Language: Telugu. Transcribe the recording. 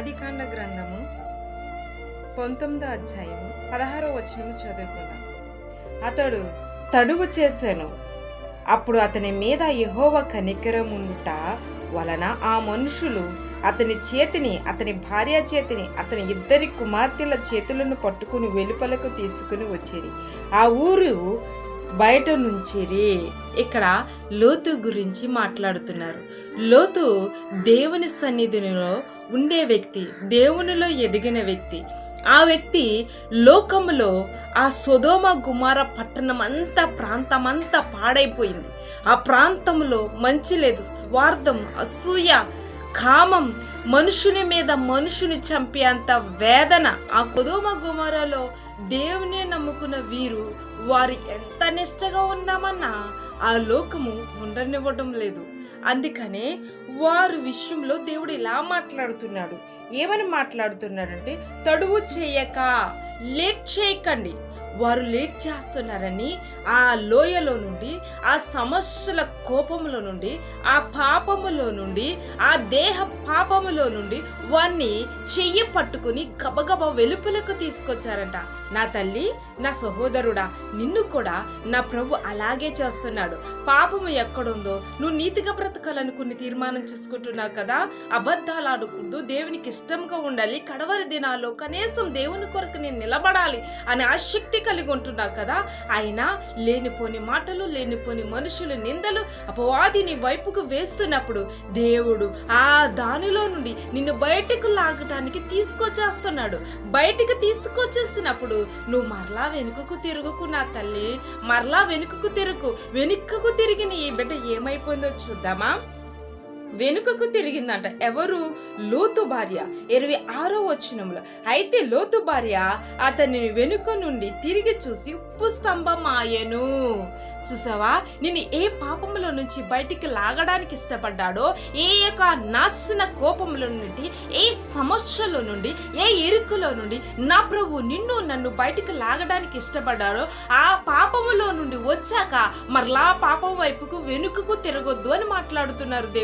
ఆదికాండ గ్రంథము పంతొమ్మిదో అధ్యాయము పదహారో వచనము చదువుకుందాం. అతడు తడువు చేశాను అప్పుడు అతని మీద యహోవ కనికరముంట వలన ఆ మనుషులు అతని చేతిని అతని భార్య చేతిని అతని ఇద్దరి కుమార్తెల చేతులను పట్టుకుని వెలుపలకు తీసుకుని వచ్చిరి. ఆ ఊరు బయట నుంచిరి. ఇక్కడ లోతు గురించి మాట్లాడుతున్నారు. లోతు దేవుని సన్నిధిలో ఉండే వ్యక్తి దేవునిలో ఎదిగిన వ్యక్తి. ఆ వ్యక్తి లోకములో ఆ సుధోమ గుమార పట్టణం అంతా ప్రాంతం అంతా పాడైపోయింది. ఆ ప్రాంతంలో మంచి లేదు స్వార్థం అసూయ కామం మనుషుని మీద మనుషుని చంపేంత వేదన. ఆ కుదోమ గుమారలో దేవునే నమ్ముకున్న వీరు వారు ఎంత నిష్టగా ఉన్నామన్నా ఆ లోకము ఉండనివ్వడం లేదు. అందుకనే వారు విషయంలో దేవుడు ఇలా మాట్లాడుతున్నాడు. ఏమని మాట్లాడుతున్నాడంటే తడువు చేయక లేట్ చేయకండి. వారు లేట్ చేస్తున్నారని ఆ లోయలో నుండి ఆ సమస్యల కోపములో నుండి ఆ పాపములో నుండి ఆ దేహ పాపములో నుండి వారిని చెయ్యి పట్టుకుని గబగబ వెలుపలకు తీసుకొచ్చారంట. నా తల్లి నా సహోదరుడా నిన్ను కూడా నా ప్రభు అలాగే చేస్తున్నాడు. పాపము ఎక్కడుందో నువ్వు నీతిగా బ్రతకాలనుకుని తీర్మానం చేసుకుంటున్నావు కదా. అబద్ధాలు ఆడకూడదు దేవునికి ఇష్టంగా ఉండాలి. కడవరి దినాల్లో కనీసం దేవుని కొరకు నేను నిలబడాలి అనే ఆసక్తి కలిగి ఉంటున్నావు కదా? అయినా లేనిపోని మాటలు లేనిపోని మనుషులు నిందలు అపవాది నీ వైపుకు వేస్తున్నప్పుడు దేవుడు ఆ దానిలో నుండి నిన్ను బయటకు లాగటానికి తీసుకొచ్చేస్తున్నాడు. బయటికి తీసుకొచ్చేస్తున్నప్పుడు నువ్వు మరలా వెనుకకు తిరుగుకు నా తల్లి. మరలా వెనుకకు తిరుగు. వెనుకకు తిరిగిన ఈ బిడ్డ ఏమైపోయిందో చూద్దామా? వెనుకకు తిరిగిందంట. ఎవరు? లోతు భార్య. ఇరవై ఆరో వచనంలో. అయితే లోతు భార్య అతనిని వెనుక నుండి తిరిగి చూసి ఉప్పు స్తంభం ఆయను చూసావా? నేను ఏ పాపంలో నుంచి బయటికి లాగడానికి ఇష్టపడ్డాడో ఏ యొక్క నాశన కోపముల నుండి ఏ సమస్యలో నుండి ఏ ఇరుకులో నుండి నా ప్రభు నిన్ను నన్ను బయటికి లాగడానికి ఇష్టపడ్డాడో ఆ పాపములో నుండి వచ్చాక మరలా పాపం వైపుకు వెనుకకు తిరగొద్దు అని మాట్లాడుతున్నారు దేవుడు.